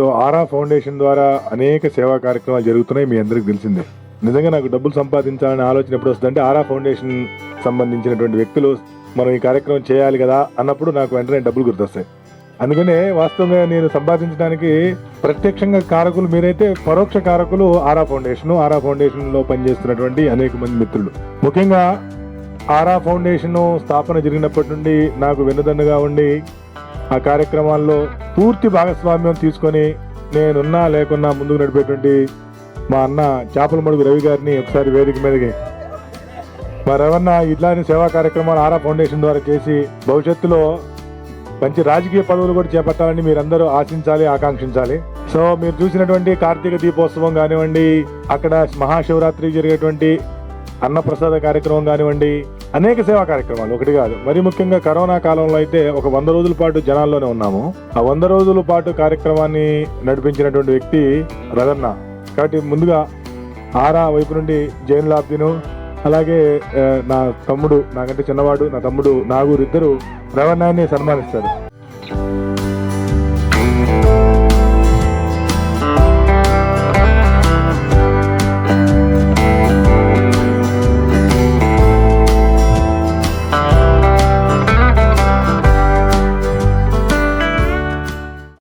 So ఆరా foundation ద్వారా అనేక సేవా కార్యక్రమాలు జరుగుతున్నాయి మీ అందరికి తెలిసిందే. నిజంగా నాకు డబ్బులు సంపాదించాలనే ఆలోచన ఎప్పుడు వస్తుందంటే ఆరా ఫౌండేషన్ సంబంధించినటువంటి వ్యక్తులు మనం ఈ కార్యక్రమం చేయాలి కదా అన్నప్పుడు నాకు వెంటనే డబ్బులు గుర్తొస్తాయి. అందుకనే వాస్తవంగా నేను సంపాదించడానికి ప్రత్యక్షంగా కారకులు మీరైతే పరోక్ష కారకులు ఆరా ఫౌండేషన్ ఆరా ఫౌండేషన్లో పనిచేస్తున్నటువంటి అనేక మంది మిత్రులు. ముఖ్యంగా ఆరా ఫౌండేషన్ స్థాపన జరిగినప్పటి నుండి నాకు వెన్నుదన్నుగా ఉండి ఆ కార్యక్రమాల్లో పూర్తి భాగస్వామ్యం తీసుకొని నేనున్నా లేకున్నా ముందుకు నడిపేటువంటి మా అన్న చేపల మడుగు రవి గారిని ఒకసారి వేదిక మీదకి. మరెవన్నా ఇట్లాంటి సేవా కార్యక్రమాలు ఆరా ఫౌండేషన్ ద్వారా చేసి భవిష్యత్తులో మంచి రాజకీయ పదవులు కూడా చేపట్టాలని మీరందరూ ఆశించాలి ఆకాంక్షించాలి. సో మీరు చూసినటువంటి కార్తీక దీపోత్సవం కానివ్వండి అక్కడ మహాశివరాత్రి జరిగేటువంటి అన్నప్రసాద కార్యక్రమం కానివ్వండి అనేక సేవా కార్యక్రమాలు. ఒకటి కాదు. మరి ముఖ్యంగా కరోనా కాలంలో అయితే ఒక వంద రోజుల పాటు జనాల్లోనే ఉన్నాము. ఆ వంద రోజుల పాటు కార్యక్రమాన్ని నడిపించినటువంటి వ్యక్తి రదన్న కాబట్టి ముందుగా ఆరా వైపు నుండి జైన్ లాబ్దిను అలాగే నా తమ్ముడు నాకంటే చిన్నవాడు నా తమ్ముడు నాగూరు ఇద్దరు రవణాన్ని సన్మానిస్తారు.